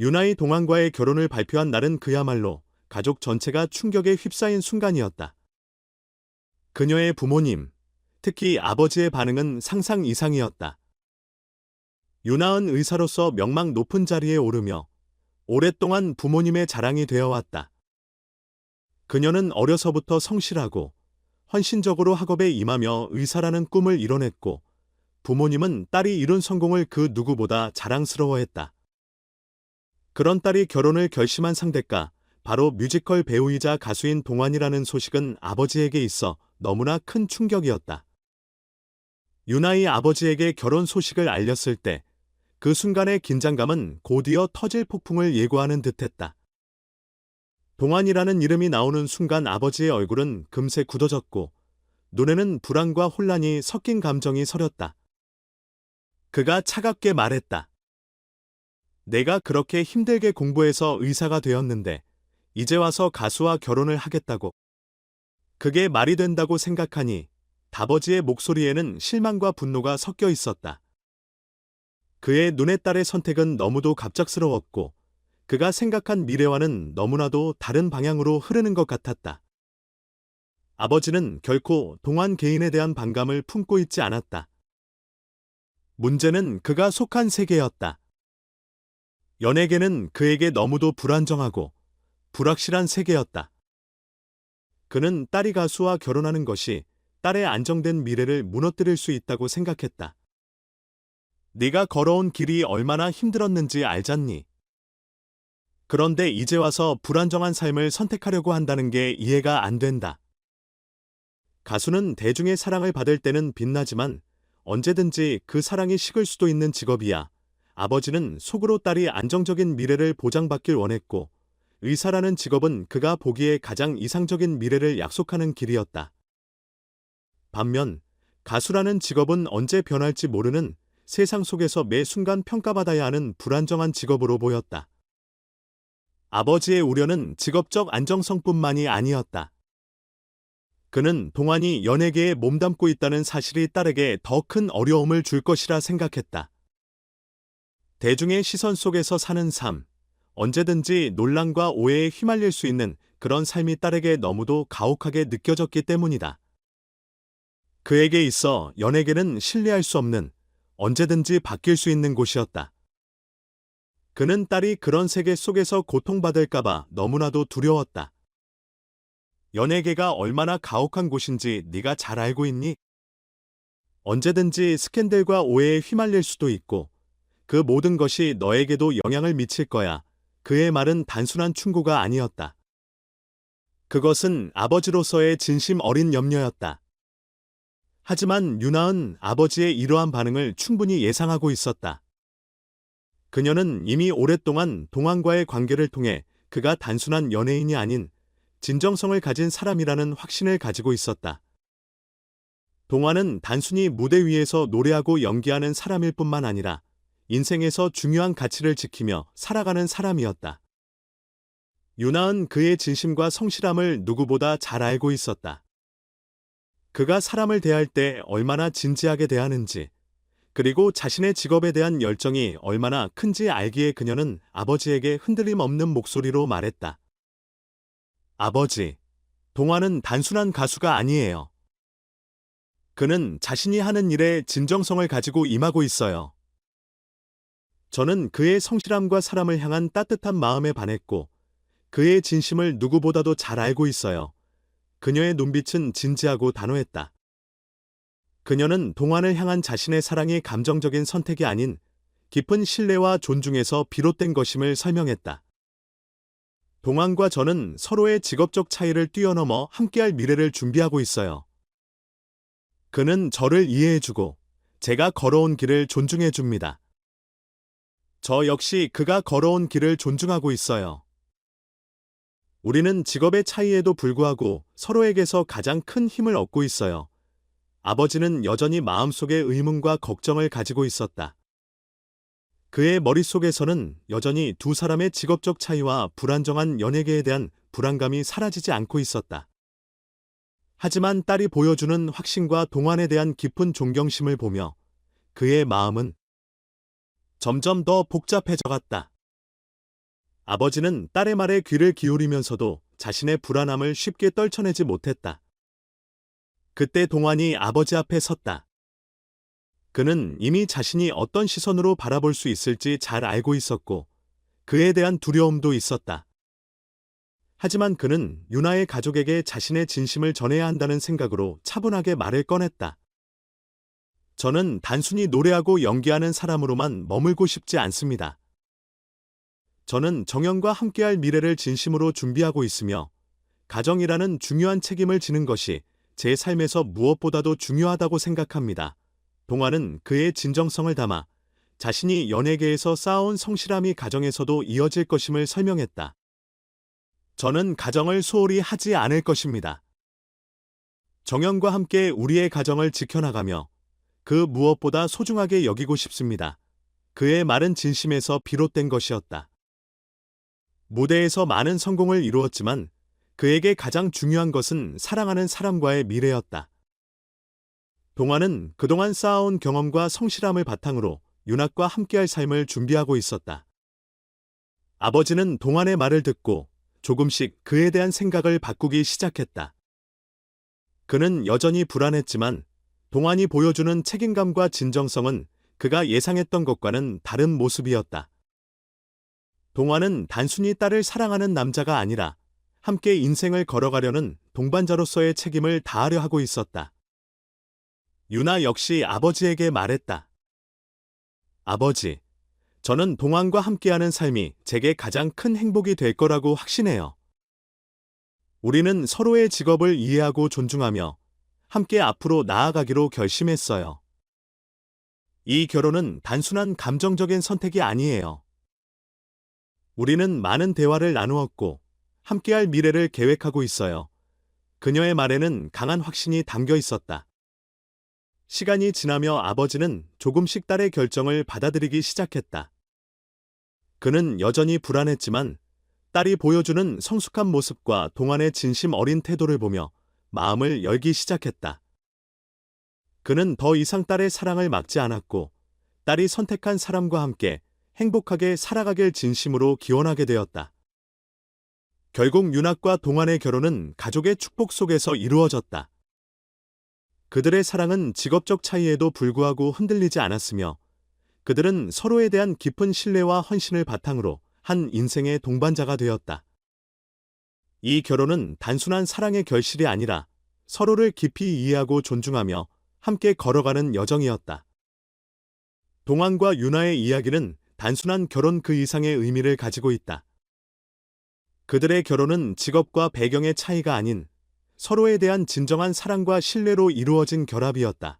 유나이 동안과의 결혼을 발표한 날은 그야말로 가족 전체가 충격에 휩싸인 순간이었다. 그녀의 부모님, 특히 아버지의 반응은 상상 이상이었다. 유나은 의사로서 명망 높은 자리에 오르며 오랫동안 부모님의 자랑이 되어 왔다. 그녀는 어려서부터 성실하고 헌신적으로 학업에 임하며 의사라는 꿈을 이뤄냈고 부모님은 딸이 이룬 성공을 그 누구보다 자랑스러워했다. 그런 딸이 결혼을 결심한 상대가 바로 뮤지컬 배우이자 가수인 동환이라는 소식은 아버지에게 있어 너무나 큰 충격이었다. 유나의 아버지에게 결혼 소식을 알렸을 때 그 순간의 긴장감은 곧이어 터질 폭풍을 예고하는 듯했다. 동환이라는 이름이 나오는 순간 아버지의 얼굴은 금세 굳어졌고 눈에는 불안과 혼란이 섞인 감정이 서렸다. 그가 차갑게 말했다. 내가 그렇게 힘들게 공부해서 의사가 되었는데 이제 와서 가수와 결혼을 하겠다고. 그게 말이 된다고 생각하니 다버지의 목소리에는 실망과 분노가 섞여 있었다. 그의 눈의 딸의 선택은 너무도 갑작스러웠고 그가 생각한 미래와는 너무나도 다른 방향으로 흐르는 것 같았다. 아버지는 결코 동안 개인에 대한 반감을 품고 있지 않았다. 문제는 그가 속한 세계였다. 연예계는 그에게 너무도 불안정하고 불확실한 세계였다. 그는 딸이 가수와 결혼하는 것이 딸의 안정된 미래를 무너뜨릴 수 있다고 생각했다. 네가 걸어온 길이 얼마나 힘들었는지 알잖니? 그런데 이제 와서 불안정한 삶을 선택하려고 한다는 게 이해가 안 된다. 가수는 대중의 사랑을 받을 때는 빛나지만 언제든지 그 사랑이 식을 수도 있는 직업이야. 아버지는 속으로 딸이 안정적인 미래를 보장받길 원했고 의사라는 직업은 그가 보기에 가장 이상적인 미래를 약속하는 길이었다. 반면 가수라는 직업은 언제 변할지 모르는 세상 속에서 매 순간 평가받아야 하는 불안정한 직업으로 보였다. 아버지의 우려는 직업적 안정성뿐만이 아니었다. 그는 동안이 연예계에 몸담고 있다는 사실이 딸에게 더 큰 어려움을 줄 것이라 생각했다. 대중의 시선 속에서 사는 삶, 언제든지 논란과 오해에 휘말릴 수 있는 그런 삶이 딸에게 너무도 가혹하게 느껴졌기 때문이다. 그에게 있어 연예계는 신뢰할 수 없는 언제든지 바뀔 수 있는 곳이었다. 그는 딸이 그런 세계 속에서 고통받을까봐 너무나도 두려웠다. 연예계가 얼마나 가혹한 곳인지 네가 잘 알고 있니? 언제든지 스캔들과 오해에 휘말릴 수도 있고 그 모든 것이 너에게도 영향을 미칠 거야. 그의 말은 단순한 충고가 아니었다. 그것은 아버지로서의 진심 어린 염려였다. 하지만 유나은 아버지의 이러한 반응을 충분히 예상하고 있었다. 그녀는 이미 오랫동안 동안과의 관계를 통해 그가 단순한 연예인이 아닌 진정성을 가진 사람이라는 확신을 가지고 있었다. 동화는 단순히 무대 위에서 노래하고 연기하는 사람일 뿐만 아니라 인생에서 중요한 가치를 지키며 살아가는 사람이었다. 유나은 그의 진심과 성실함을 누구보다 잘 알고 있었다. 그가 사람을 대할 때 얼마나 진지하게 대하는지, 그리고 자신의 직업에 대한 열정이 얼마나 큰지 알기에 그녀는 아버지에게 흔들림 없는 목소리로 말했다. 아버지, 동화는 단순한 가수가 아니에요. 그는 자신이 하는 일에 진정성을 가지고 임하고 있어요. 저는 그의 성실함과 사람을 향한 따뜻한 마음에 반했고 그의 진심을 누구보다도 잘 알고 있어요. 그녀의 눈빛은 진지하고 단호했다. 그녀는 동안을 향한 자신의 사랑이 감정적인 선택이 아닌 깊은 신뢰와 존중에서 비롯된 것임을 설명했다. 동안과 저는 서로의 직업적 차이를 뛰어넘어 함께할 미래를 준비하고 있어요. 그는 저를 이해해주고 제가 걸어온 길을 존중해줍니다. 저 역시 그가 걸어온 길을 존중하고 있어요. 우리는 직업의 차이에도 불구하고 서로에게서 가장 큰 힘을 얻고 있어요. 아버지는 여전히 마음속에 의문과 걱정을 가지고 있었다. 그의 머릿속에서는 여전히 두 사람의 직업적 차이와 불안정한 연예계에 대한 불안감이 사라지지 않고 있었다. 하지만 딸이 보여주는 확신과 동안에 대한 깊은 존경심을 보며 그의 마음은 점점 더 복잡해져 갔다. 아버지는 딸의 말에 귀를 기울이면서도 자신의 불안함을 쉽게 떨쳐내지 못했다. 그때 동환이 아버지 앞에 섰다. 그는 이미 자신이 어떤 시선으로 바라볼 수 있을지 잘 알고 있었고, 그에 대한 두려움도 있었다. 하지만 그는 유나의 가족에게 자신의 진심을 전해야 한다는 생각으로 차분하게 말을 꺼냈다. 저는 단순히 노래하고 연기하는 사람으로만 머물고 싶지 않습니다. 저는 정영과 함께할 미래를 진심으로 준비하고 있으며, 가정이라는 중요한 책임을 지는 것이 제 삶에서 무엇보다도 중요하다고 생각합니다. 동화는 그의 진정성을 담아 자신이 연예계에서 쌓아온 성실함이 가정에서도 이어질 것임을 설명했다. 저는 가정을 소홀히 하지 않을 것입니다. 정영과 함께 우리의 가정을 지켜나가며 그 무엇보다 소중하게 여기고 싶습니다. 그의 말은 진심에서 비롯된 것이었다. 무대에서 많은 성공을 이루었지만 그에게 가장 중요한 것은 사랑하는 사람과의 미래였다. 동화는 그동안 쌓아온 경험과 성실함을 바탕으로 윤학과 함께할 삶을 준비하고 있었다. 아버지는 동환의 말을 듣고 조금씩 그에 대한 생각을 바꾸기 시작했다. 그는 여전히 불안했지만 동환이 보여주는 책임감과 진정성은 그가 예상했던 것과는 다른 모습이었다. 동환은 단순히 딸을 사랑하는 남자가 아니라 함께 인생을 걸어가려는 동반자로서의 책임을 다하려 하고 있었다. 유나 역시 아버지에게 말했다. 아버지, 저는 동안과 함께하는 삶이 제게 가장 큰 행복이 될 거라고 확신해요. 우리는 서로의 직업을 이해하고 존중하며 함께 앞으로 나아가기로 결심했어요. 이 결혼은 단순한 감정적인 선택이 아니에요. 우리는 많은 대화를 나누었고 함께할 미래를 계획하고 있어요. 그녀의 말에는 강한 확신이 담겨 있었다. 시간이 지나며 아버지는 조금씩 딸의 결정을 받아들이기 시작했다. 그는 여전히 불안했지만 딸이 보여주는 성숙한 모습과 동안의 진심 어린 태도를 보며 마음을 열기 시작했다. 그는 더 이상 딸의 사랑을 막지 않았고 딸이 선택한 사람과 함께 행복하게 살아가길 진심으로 기원하게 되었다. 결국 윤학과 동안의 결혼은 가족의 축복 속에서 이루어졌다. 그들의 사랑은 직업적 차이에도 불구하고 흔들리지 않았으며 그들은 서로에 대한 깊은 신뢰와 헌신을 바탕으로 한 인생의 동반자가 되었다. 이 결혼은 단순한 사랑의 결실이 아니라 서로를 깊이 이해하고 존중하며 함께 걸어가는 여정이었다. 동안과 윤아의 이야기는 단순한 결혼 그 이상의 의미를 가지고 있다. 그들의 결혼은 직업과 배경의 차이가 아닌 서로에 대한 진정한 사랑과 신뢰로 이루어진 결합이었다.